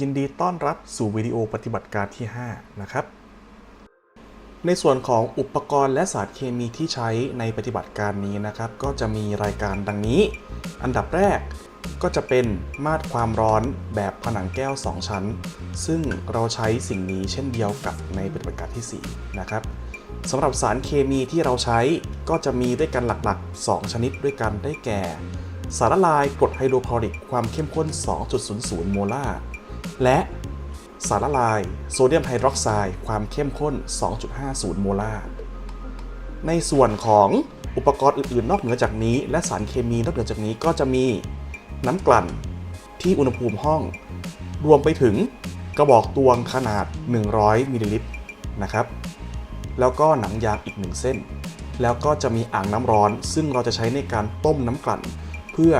ยินดีต้อนรับสู่วิดีโอปฏิบัติการที่ 5 นะครับ ในส่วนของอุปกรณ์และสารเคมีที่ใช้ในปฏิบัติการนี้นะครับ ก็จะมีรายการดังนี้ อันดับแรกก็จะเป็นมาตรความร้อนแบบผนังแก้ว 2 ชั้น ซึ่งเราใช้สิ่งนี้เช่นเดียวกับในปฏิบัติการที่ 4 นะครับสำหรับสารเคมีที่เราใช้ก็จะมีด้วยกันหลักๆ 2 ชนิดด้วยกันได้แก่ สารละลายกรดไฮโดรคลอริกความเข้มข้น 2.00 โมลาร์ และสารละลายโซเดียมไฮดรอกไซด์ความเข้มข้น 2.50 โมลาร์ในส่วนของอุปกรณ์อื่น ๆ นอกเหนือจากนี้ และสารเคมีนอกเหนือจากนี้ก็จะมีน้ำกลั่นที่อุณหภูมิห้อง รวมไปถึงกระบอกตวงขนาด 100 มิลลิลิตรนะครับ แล้วก็หนังยางอีกหนึ่งเส้น แล้วก็จะมีอ่างน้ำร้อน ซึ่งเราจะใช้ในการต้มน้ำกลั่น เพื่อ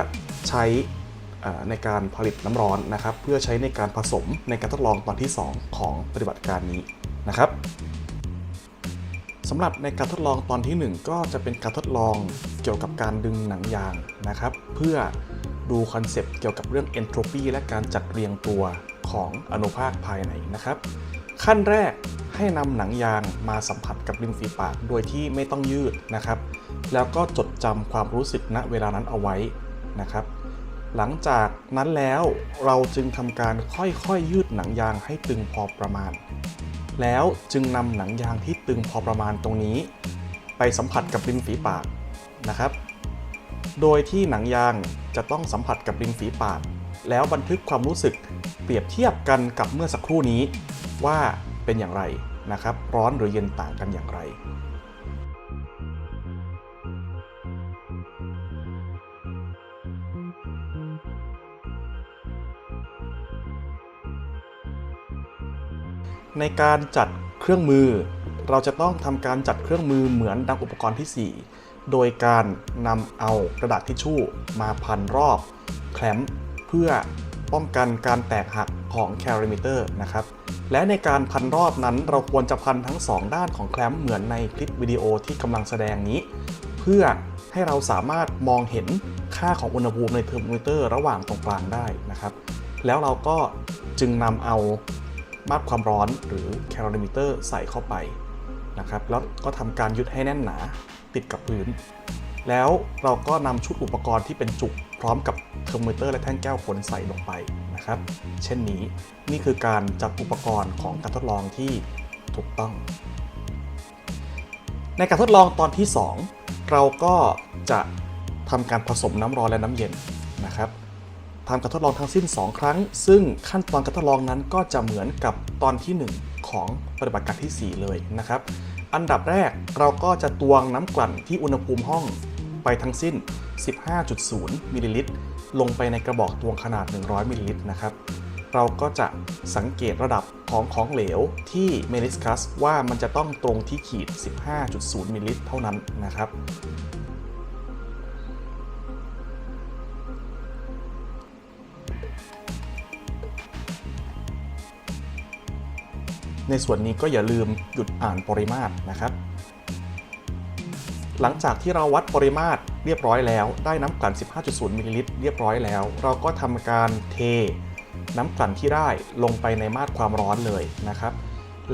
ใช้ ในการผลิตน้ำร้อนนะครับ เพื่อใช้ในการผสมในการทดลองตอนที่ 2 ของปฏิบัติการนี้นะครับสำหรับในการทดลองตอนที่ 1 ก็จะเป็นการทดลองเกี่ยวกับการดึงหนังยางนะครับ เพื่อดูคอนเซปต์เกี่ยวกับเรื่องเอนโทรปีและการจัดเรียงตัวของอนุภาคภายในนะครับ ขั้นแรกให้นำหนังยางมาสัมผัสกับริมฝีปากโดยที่ไม่ต้องยืดนะครับ แล้วก็จดจำความรู้สึกณเวลานั้นเอาไว้นะครับ หลังจากนั้นแล้วเราจึงทำการค่อยๆยืดหนังยางให้ตึงพอประมาณ แล้วจึงนำหนังยางที่ตึงพอประมาณตรงนี้ ไปสัมผัสกับริมฝีปากนะครับ โดยที่หนังยางจะต้องสัมผัสกับริมฝีปาก แล้วบันทึกความรู้สึกเปรียบเทียบกันกับเมื่อสักครู่นี้ ว่าเป็นอย่างไรนะครับ ร้อนหรือเย็นต่างกันอย่างไร ในการจัดเครื่องมือ เราจะต้องทำการจัดเครื่องมือเหมือนดังอุปกรณ์ที่ 4 โดยการนำเอากระดาษทิชชู่มาพันรอบแคลมเพื่อป้องกันการแตกหักของแคลริมิเตอร์นะครับ และในการพันรอบนั้นเราควรจะพันทั้ง 2 ด้านของแคลมเหมือนในคลิปวิดีโอที่กำลังแสดงนี้ เพื่อให้เราสามารถมองเห็นค่าของอุณหภูมิในเทอร์โมมิเตอร์ระหว่างตรงกลางได้นะครับ แล้วเราก็จึงนำเอา มาตรความร้อนหรือแคลอริมิเตอร์ใส่เข้าไปนะครับแล้วก็ทำการยึดให้แน่นหนาติดกับพื้น แล้วเราก็นำชุดอุปกรณ์ที่เป็นจุกพร้อมกับเทอร์โมมิเตอร์และแท่งแก้วคนใส่ลงไปนะครับ เช่นนี้นี่คือการจัดอุปกรณ์ของการทดลองที่ถูกต้อง ในการทดลองตอนที่ 2 เราก็จะทำการผสมน้ำร้อนและน้ำเย็นนะครับ ทำการทดลองทั้งสิ้น 2 ครั้ง ซึ่งขั้นตอนการทดลองนั้นก็จะเหมือนกับตอนที่ 1 ของปฏิบัติการที่ 4 เลยนะครับ อันดับแรกเราก็จะตวงน้ำกลั่นที่อุณหภูมิห้องไปทั้งสิ้น 15.0มิลลิลิตรลงไปในกระบอกตวงขนาด 100มิลลิลิตรนะครับ เราก็จะสังเกตระดับของของเหลวที่เมนิสคัสว่ามันจะต้องตรงที่ขีด 15.0มิลลิลิตรเท่านั้นนะครับ ในส่วนนี้ก็อย่าลืมหยุดอ่านปริมาตรนะครับ หลังจากที่เราวัดปริมาตรเรียบร้อยแล้ว ได้น้ำกลั่น 15.0มิลลิลิตรเรียบร้อยแล้ว เราก็ทำการเทน้ำกลั่นที่ได้ลงไปในมาตรความร้อนเลยนะครับ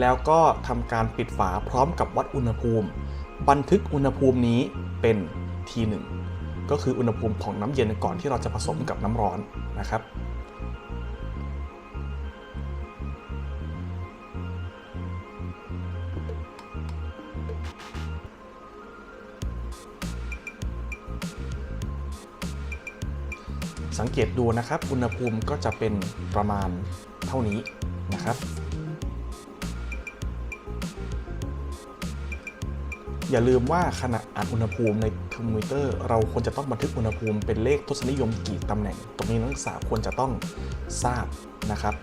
แล้วก็ทำการปิดฝาพร้อมกับวัดอุณหภูมิ บันทึกอุณหภูมินี้เป็น T1 ก็คืออุณหภูมิของน้ำเย็นก่อนที่เราจะผสมกับน้ำร้อนนะครับ สังเกตดูนะครับ อุณหภูมิก็จะเป็นประมาณเท่านี้นะครับ อย่าลืมว่าขณะอ่านอุณหภูมิในเทอร์โมมิเตอร์ เราควรจะต้องบันทึกอุณหภูมิเป็นเลขทศนิยมกี่ตำแหน่ง ตรงนี้นักศึกษาควรจะต้องทราบนะครับ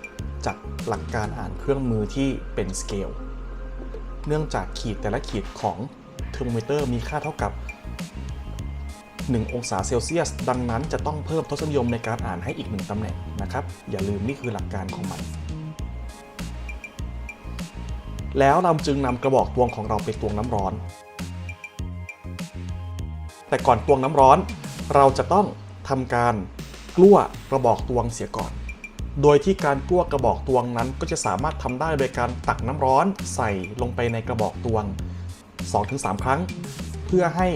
จากหลักการอ่านเครื่องมือที่เป็นสเกลเนื่องจากขีดแต่ละขีดของเทอร์โมมิเตอร์มีค่าเท่ากับ 1 องศาเซลเซียส ดังนั้นจะต้องเพิ่มทศนิยมในการอ่านให้อีก 1ตำแหน่งนะครับ อย่าลืมนี่คือหลักการของมัน แล้วเราจึงนำกระบอกตวงของเราไปตวงน้ำร้อน แต่ก่อนตวงน้ำร้อน เราจะต้องทำการกลั้วกระบอกตวงเสียก่อน โดยที่การกลั้วกระบอกตวงนั้นก็จะสามารถทำได้โดยการตักน้ำร้อนใส่ลงไปในกระบอกตวง 2-3 ครั้ง เพื่อให้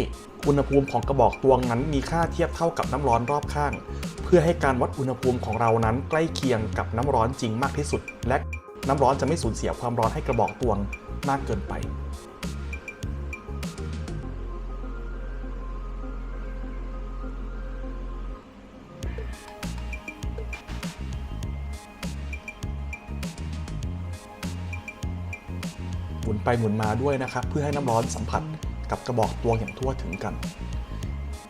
อุณหภูมิของกระบอกตวงนั้นมีค่าเทียบเท่ากับน้ำร้อนรอบข้าง เพื่อให้การวัดอุณหภูมิของเรานั้นใกล้เคียงกับน้ำร้อนจริงมากที่สุด และน้ำร้อนจะไม่สูญเสียความร้อนให้กระบอกตวงมากเกินไปหมุนไปหมุนมาด้วยนะครับ เพื่อให้น้ำร้อนสัมผัส กับกระบอกตวงอย่างทั่วถึงกัน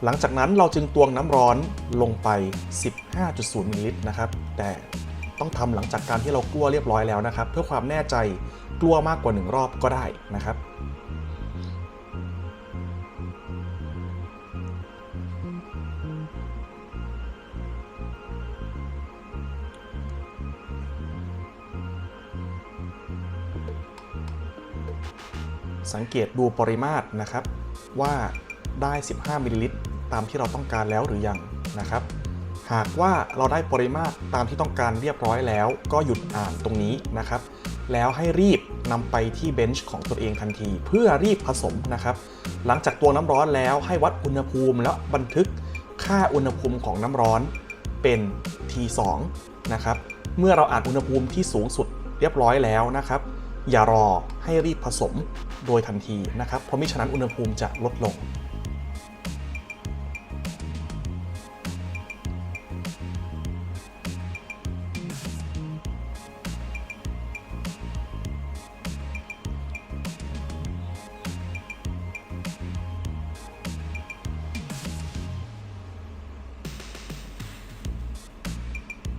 หลังจากนั้นเราจึงตวงน้ำร้อนลงไป 15.0มิลลิลิตรนะครับ แต่ต้องทำหลังจากการที่เรากลัวเรียบร้อยแล้วนะครับ เพื่อความแน่ใจกลัวมากกว่า 1 รอบก็ได้นะครับ สังเกตดูปริมาตรนะครับ ว่าได้ 15มิลลิลิตรตามที่เราต้องการแล้วหรือยังนะครับ หากว่าเราได้ปริมาตรตามที่ต้องการเรียบร้อยแล้ว ก็หยุดอ่านตรงนี้นะครับ แล้วให้รีบนำไปที่เบนช์ของตัวเองทันที เพื่อรีบผสมนะครับ หลังจากตวงน้ำร้อนแล้วให้วัดอุณหภูมิแล้วบันทึกค่าอุณหภูมิของน้ำร้อนเป็น T2 นะครับ เมื่อเราอ่านอุณหภูมิที่สูงสุดเรียบร้อยแล้วนะครับ อย่ารอให้รีบผสมโดยทันทีนะครับ เพราะมิฉะนั้นอุณหภูมิจะลดลง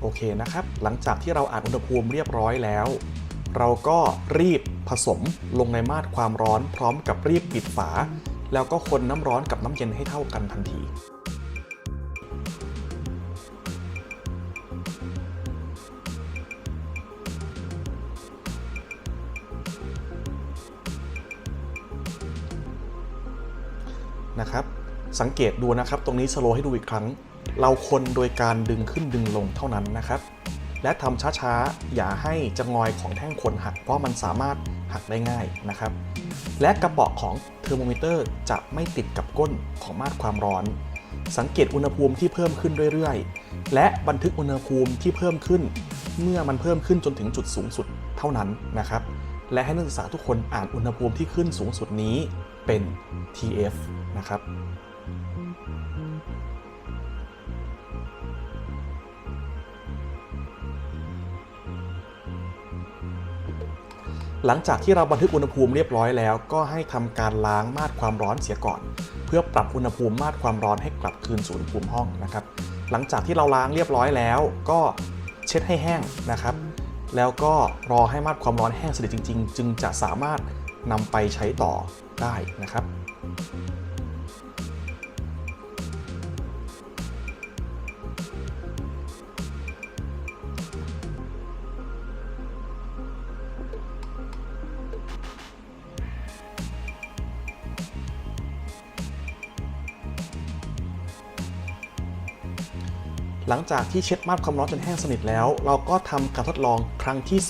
โอเคนะครับ หลังจากที่เราอ่านอุณหภูมิเรียบร้อยแล้ว เราก็รีบผสมลงในมาตรความร้อน พร้อมกับรีบปิดฝา แล้วก็คนน้ำร้อนกับน้ำเย็นให้เท่ากันทันทีนะครับสังเกตดูนะครับ ตรงนี้สโลให้ดูอีกครั้ง เราคนโดยการดึงขึ้นดึงลงเท่านั้นนะครับ และทำช้าๆ อย่าให้จะงอยของแท่งคนหัก เพราะมันสามารถหักได้ง่ายนะครับ และกระบอกของเทอร์โมมิเตอร์จะไม่ติดกับก้นของมาตรความร้อน สังเกตอุณหภูมิที่เพิ่มขึ้นเรื่อยๆ และบันทึกอุณหภูมิที่เพิ่มขึ้น เมื่อมันเพิ่มขึ้นจนถึงจุดสูงสุดเท่านั้นนะครับ และให้นักศึกษาทุกคนอ่านอุณหภูมิที่ขึ้นสูงสุดนี้เป็น TF นะครับ หลังจากที่เราบันทึกอุณหภูมิเรียบร้อยแล้ว ก็ให้ทำการล้างมาตรความร้อนเสียก่อน เพื่อปรับอุณหภูมิมาตรความร้อนให้กลับคืนสู่อุณหภูมิห้องนะครับ หลังจากที่เราล้างเรียบร้อยแล้ว ก็เช็ดให้แห้งนะครับ แล้วก็รอให้มาตรความร้อนแห้งสนิทจริง ๆ จึงจะสามารถนำไปใช้ต่อได้นะครับ หลังจากที่เช็ดมาตรความร้อนจนแห้งสนิทแล้ว เราก็ทำการทดลองครั้งที่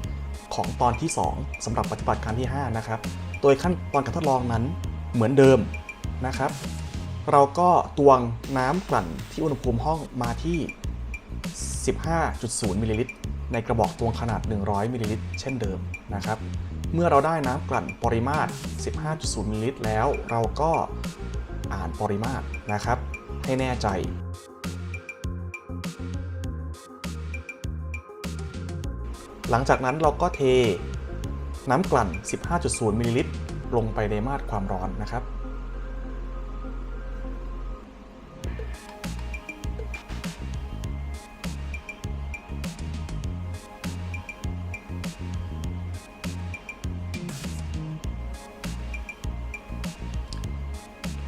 2 ของตอนที่ 2สำหรับปฏิบัติการที่ 5 นะครับ โดยขั้นตอนการทดลองนั้นเหมือนเดิมนะครับ เราก็ตวงน้ำกลั่นที่อุณหภูมิห้องมาที่ 15.0มิลลิลิตรในกระบอกตวงขนาด 100มิลลิลิตรเช่นเดิมนะครับ เมื่อเราได้น้ำกลั่นปริมาตร 15.0มิลลิลิตรแล้ว เราก็อ่านปริมาตรนะครับ ให้แน่ใจ หลังจากนั้นเราก็เทน้ำกลั่น 15.0มิลลิลิตรลงไปในมาตรความร้อนนะครับ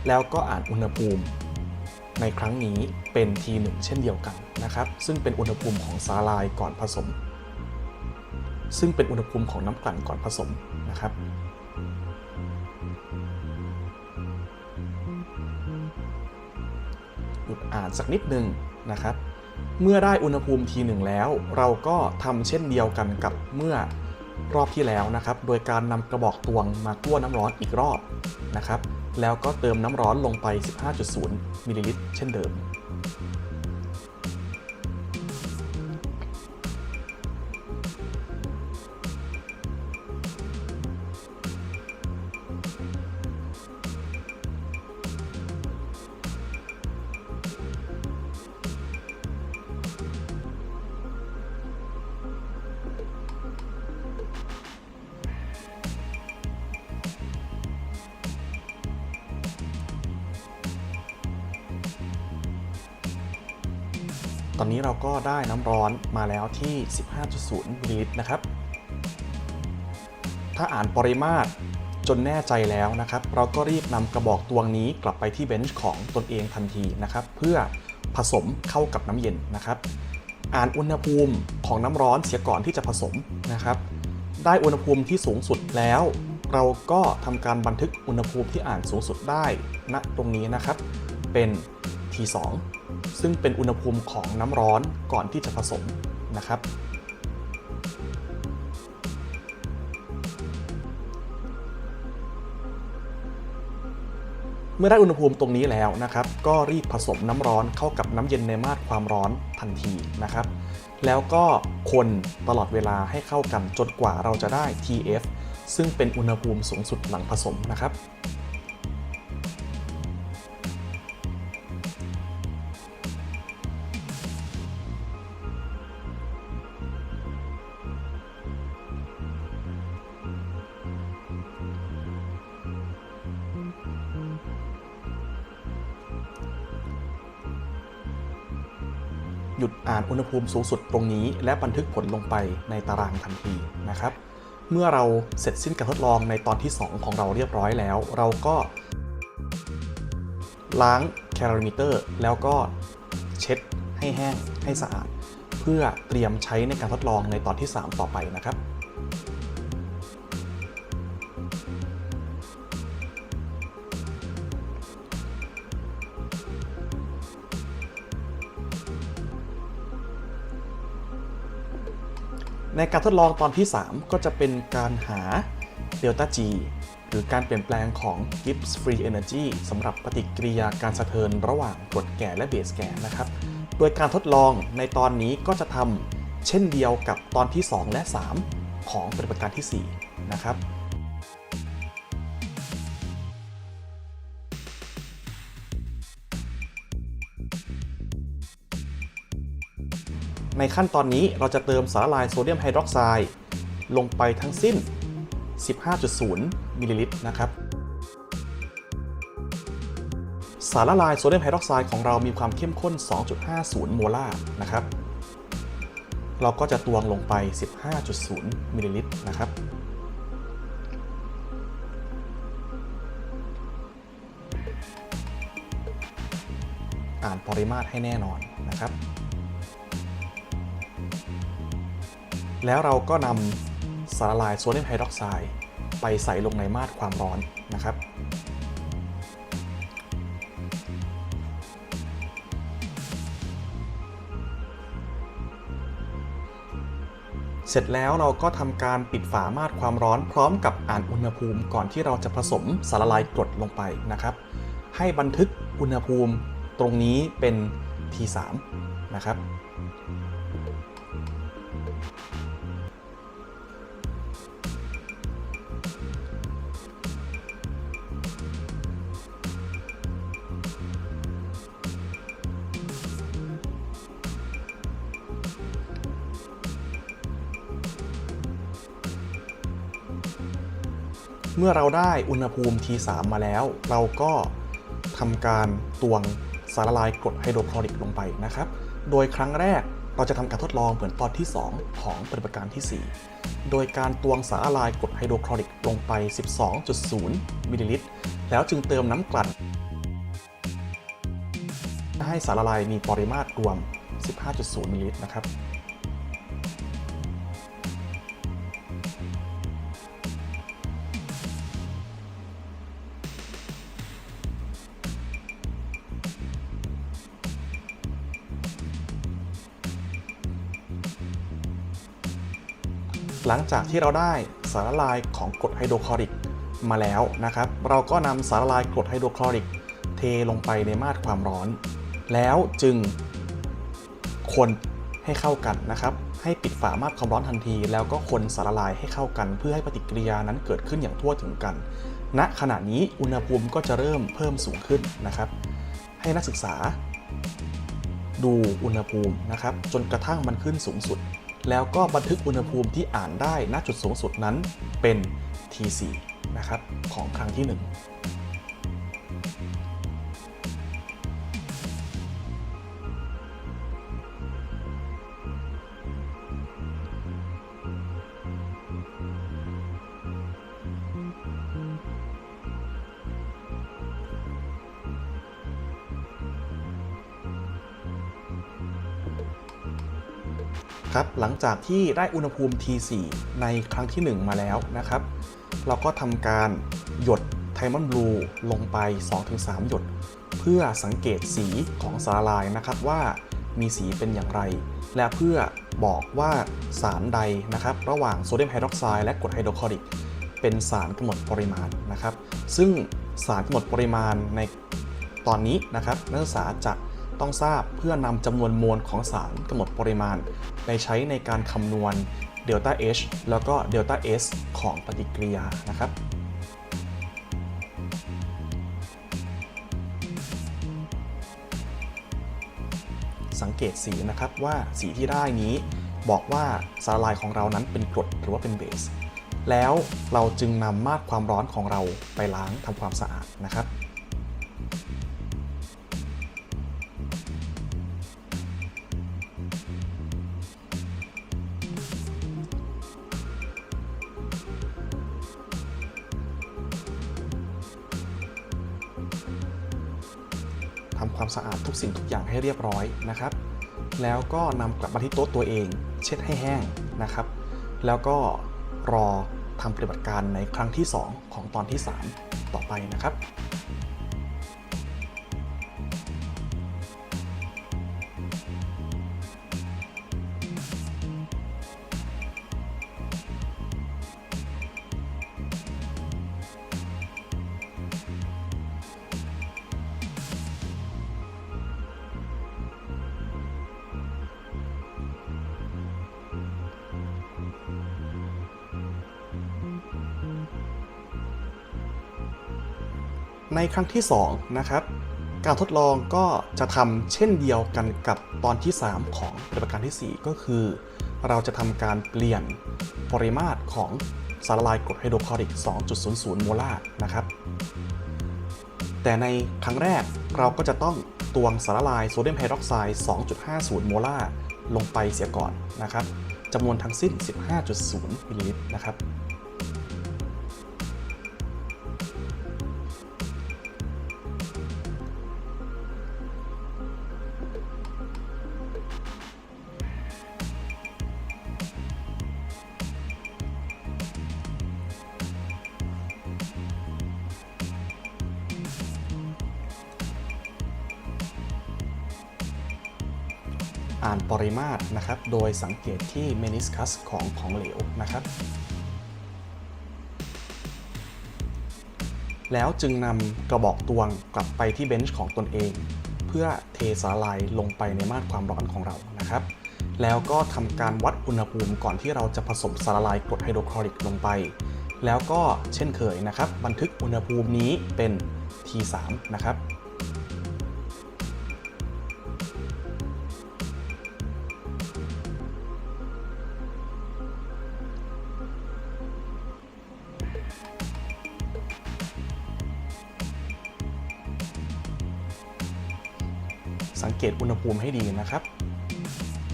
แล้วก็อ่านอุณหภูมิในครั้งนี้เป็น T1 เช่นเดียวกันนะครับ ซึ่งเป็นอุณหภูมิของสาลายก่อนผสม ซึ่งเป็นอุณหภูมิของน้ำกลั่นก่อนผสมนะครับหยุดอ่านสักนิดหนึ่งนะครับ เมื่อได้อุณหภูมิทีหนึ่งแล้ว เราก็ทำเช่นเดียวกันกับเมื่อรอบที่แล้วนะครับ โดยการนำกระบอกตวงมาคั่วน้ำร้อนอีกรอบนะครับ แล้วก็เติมน้ำร้อนลงไป 15.0มิลลิลิตรเช่นเดิม ตอนนี้เราก็ได้น้ำร้อนมาแล้วที่ 15.0มิลลิลิตรนะครับ ถ้าอ่านปริมาตรจนแน่ใจแล้วนะครับ เราก็รีบนำกระบอกตวงนี้กลับไปที่เบนช์ของตนเองทันทีนะครับ เพื่อผสมเข้ากับน้ำเย็นนะครับ อ่านอุณหภูมิของน้ำร้อนเสียก่อนที่จะผสมนะครับ ได้อุณหภูมิที่สูงสุดแล้ว เราก็ทำการบันทึกอุณหภูมิที่อ่านสูงสุดได้ณตรงนี้นะครับ เป็น T2 ซึ่งเป็นอุณหภูมิของน้ำร้อนก่อนที่จะผสมนะครับ เมื่อได้อุณหภูมิตรงนี้แล้วนะครับ ก็รีบผสมน้ำร้อนเข้ากับน้ำเย็นในมาตรความร้อนทันทีนะครับ แล้วก็คนตลอดเวลาให้เข้ากันจนกว่าเราจะได้ TF ซึ่งเป็นอุณหภูมิสูงสุดหลังผสมนะครับ หยุดอ่านอุณหภูมิสูงสุดตรงนี้ และบันทึกผลลงไปในตารางทันทีนะครับ เมื่อเราเสร็จสิ้นการทดลองในตอนที่ 2 ของเราเรียบร้อยแล้ว เราก็ ล้างแคลอริมิเตอร์แล้วก็เช็ดให้แห้งให้สะอาด เพื่อเตรียมใช้ในการทดลองในตอนที่ 3 ต่อไปนะครับ ในการทดลองตอนที่ 3 ก็จะเป็นการหาเดลต้า G หรือการเปลี่ยนแปลงของ Gibbs Free Energy สำหรับปฏิกิริยาการสะเทินระหว่างกรดแก่และเบสแก่นะครับ โดยการทดลองในตอนนี้ก็จะทำเช่นเดียวกับตอนที่ 2 และ 3 ของปฏิบัติการที่ 4 นะครับ ในขั้นตอนนี้เราจะเติมสารละลายโซเดียมไฮดรอกไซด์ลงไปทั้งสิ้น 15.0 มิลลิลิตรนะครับ สารละลายโซเดียมไฮดรอกไซด์ของเรามีความเข้มข้น 2.50 โมลาร์นะครับ เราก็จะตวงลงไป 15.0 มิลลิลิตรนะครับอ่านปริมาตรให้แน่นอนนะครับ แล้วเราก็นำสารละลายโซเดียมไฮดรอกไซด์ไปใส่ลงในมาตรความร้อนนะครับ เสร็จแล้วเราก็ทำการปิดฝามาตรความร้อนพร้อมกับอ่านอุณหภูมิก่อนที่เราจะผสมสารละลายกรดลงไปนะครับ ให้บันทึกอุณหภูมิตรงนี้เป็น T3 นะครับ เมื่อเราได้อุณหภูมิ T3 มาแล้ว เราก็ทำการตวงสารละลายกรดไฮโดรคลอริกลงไปนะครับ โดยครั้งแรกเราจะทำการทดลองเหมือนตอนที่ 2 ของปฏิบัติการที่ 4 โดยการตวงสารละลายกรดไฮโดรคลอริกลงไป 12.0 มิลลิลิตร แล้วจึงเติมน้ำกลั่น ให้สารละลายมีปริมาตรรวม 15.0 มิลลิลิตรนะครับ หลังจากที่เราได้สารละลายของกรดไฮโดรคลอริกมาแล้วนะครับ เราก็นำสารละลายกรดไฮโดรคลอริกเทลงไปในมาตรความร้อน แล้วจึงคนให้เข้ากันนะครับ ให้ปิดฝามาตรความร้อนทันที แล้วก็คนสารละลายให้เข้ากัน เพื่อให้ปฏิกิริยานั้นเกิดขึ้นอย่างทั่วถึงกันณขณะนี้อุณหภูมิก็จะเริ่มเพิ่มสูงขึ้นนะครับ ให้นักศึกษาดูอุณหภูมินะครับ จนกระทั่งมันขึ้นสูงสุด แล้วก็บันทึกอุณหภูมิที่อ่านได้ณจุดสูงสุดนั้นเป็น T4 นะครับของครั้งที่ 1 ครับหลังจากที่ได้อุณหภูมิ T4 ในครั้งที่ 1 มาแล้วนะครับ เราก็ทำการหยดไทมอนบลูลงไป 2-3 หยด เพื่อสังเกตสีของสาลายนะครับว่ามีสีเป็นอย่างไร และเพื่อบอกว่าสารใดนะครับ ระหว่างโซเดียมไฮดรอกไซด์และกรดไฮโดรคลอริก เป็นสารกำหนดปริมาณนะครับ ซึ่งสารกำหนดปริมาณในตอนนี้นะครับนักศึกษาจะ ต้องทราบเพื่อนำจำนวนมวลของสารกำหนดปริมาณ ไปใช้ในการคำนวณเดลต้า H แล้วก็เดลต้า S ของปฏิกิริยานะครับสังเกตสีนะครับว่าสีที่ได้นี้บอกว่าสารละลายของเรานั้นเป็นกรดหรือว่าเป็นเบส แล้วเราจึงนำมาตรความร้อนของเราไปล้างทำความสะอาดนะครับ ทำความสะอาดทุกสิ่งทุกอย่างให้เรียบร้อยนะครับ แล้วก็นำกลับมาที่โต๊ะตัวเอง เช็ดให้แห้งนะครับ แล้วก็รอทำปฏิบัติการในครั้งที่ 2 ของตอนที่ 3 ต่อไปนะครับ ในครั้งที่2นะครับการทดลองก็จะทำเช่นเดียวกันกับตอนที่ 3 ของปฏิบัติการที่ 4 ก็คือ เราจะทำการเปลี่ยนปริมาตรของสารละลายกรดไฮโดรคลอริก 2.00 โมลาร์นะครับ แต่ในครั้งแรกเราก็จะต้องตวงสารละลายโซเดียมไฮดรอกไซด์ 2.50 โมลาร์ลงไปเสียก่อนนะครับจำนวนทั้งสิ้น 15.0 มิลลิลิตรนะครับ อ่านปริมาตรนะครับ โดยสังเกตที่เมนิสคัสของของเหลวนะครับ แล้วจึงนำกระบอกตวงกลับไปที่เบนช์ของตนเอง เพื่อเทสาลายลงไปในมาตรความร้อนของเรานะครับ แล้วก็ทำการวัดอุณหภูมิก่อนที่เราจะผสมสารละลายกรดไฮโดรคลอริกลงไป แล้วก็เช่นเคยนะครับ บันทึกอุณหภูมินี้เป็น T3 นะครับ สังเกตอุณหภูมิให้ดีนะครับ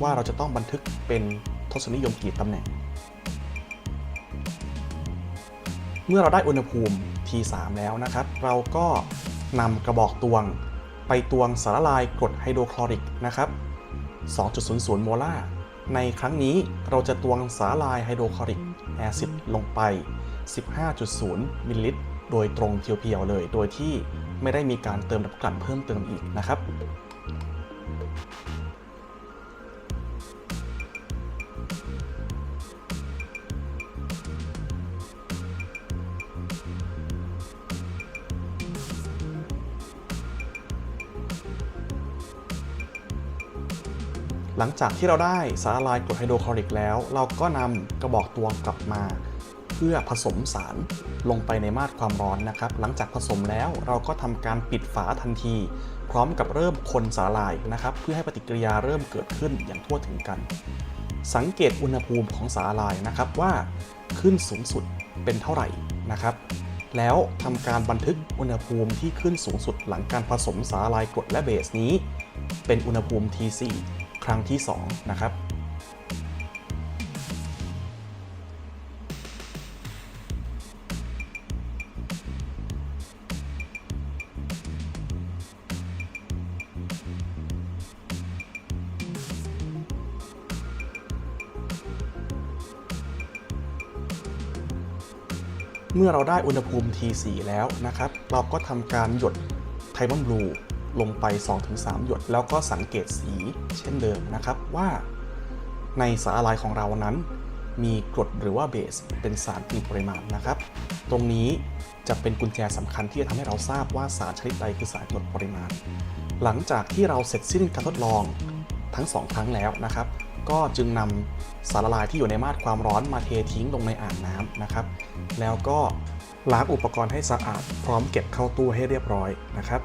ว่าเราจะต้องบันทึกเป็นทศนิยมกี่ตำแหน่ง เมื่อเราได้อุณหภูมิ T3 แล้วนะครับ เราก็นำกระบอกตวงไปตวงสารละลายกรดไฮโดรคลอริกนะครับ 2.00 โมลาร์ในครั้งนี้เราจะตวงสารละลายไฮโดรคลอริกแอซิดลงไป 15.0 มิลลิลิตร โดยตรงเพียวๆเลย โดยที่ไม่ได้มีการเติมดับกลั่นเพิ่มเติมอีกนะครับ หลังจากที่เราได้สารละลายกรดไฮโดรคลอริกแล้ว เราก็นำกระบอกตวงกลับมา เพื่อผสมสารลงไปในมาตรความร้อนนะครับ หลังจากผสมแล้วเราก็ทำการปิดฝาทันที พร้อมกับเริ่มคนสาลายนะครับ เพื่อให้ปฏิกิริยาเริ่มเกิดขึ้นอย่างทั่วถึงกัน สังเกตอุณหภูมิของสาลายนะครับว่าขึ้นสูงสุดเป็นเท่าไหร่นะครับ แล้วทำการบันทึกอุณหภูมิที่ขึ้นสูงสุดหลังการผสมสาละลายกรดและเบสนี้ เป็นอุณหภูมิ T4 ครั้งที่ 2 นะครับ มื่อเราได้อุณหภูมิ T4 แล้วนะครับ เราก็ทำการหยดไทมอนบลูลงไป 2-3 หยด แล้วก็สังเกตสีเช่นเดิมนะครับว่าในสารละลายของเรานั้น มีกรดหรือว่าเบสเป็นสารมีปริมาณนะครับ ตรงนี้จะเป็นกุญแจสำคัญที่จะทำให้เราทราบว่าสารชนิดใดคือสารกรดปริมาณ หลังจากที่เราเสร็จสิ้นการทดลองทั้ง 2 ครั้งแล้วนะครับ ก็จึงนำสารละลายที่อยู่ในมาตรความร้อนมาเททิ้งลงในอ่างน้ำนะครับ แล้วก็ล้างอุปกรณ์ให้สะอาดพร้อมเก็บเข้าตู้ให้เรียบร้อยนะครับ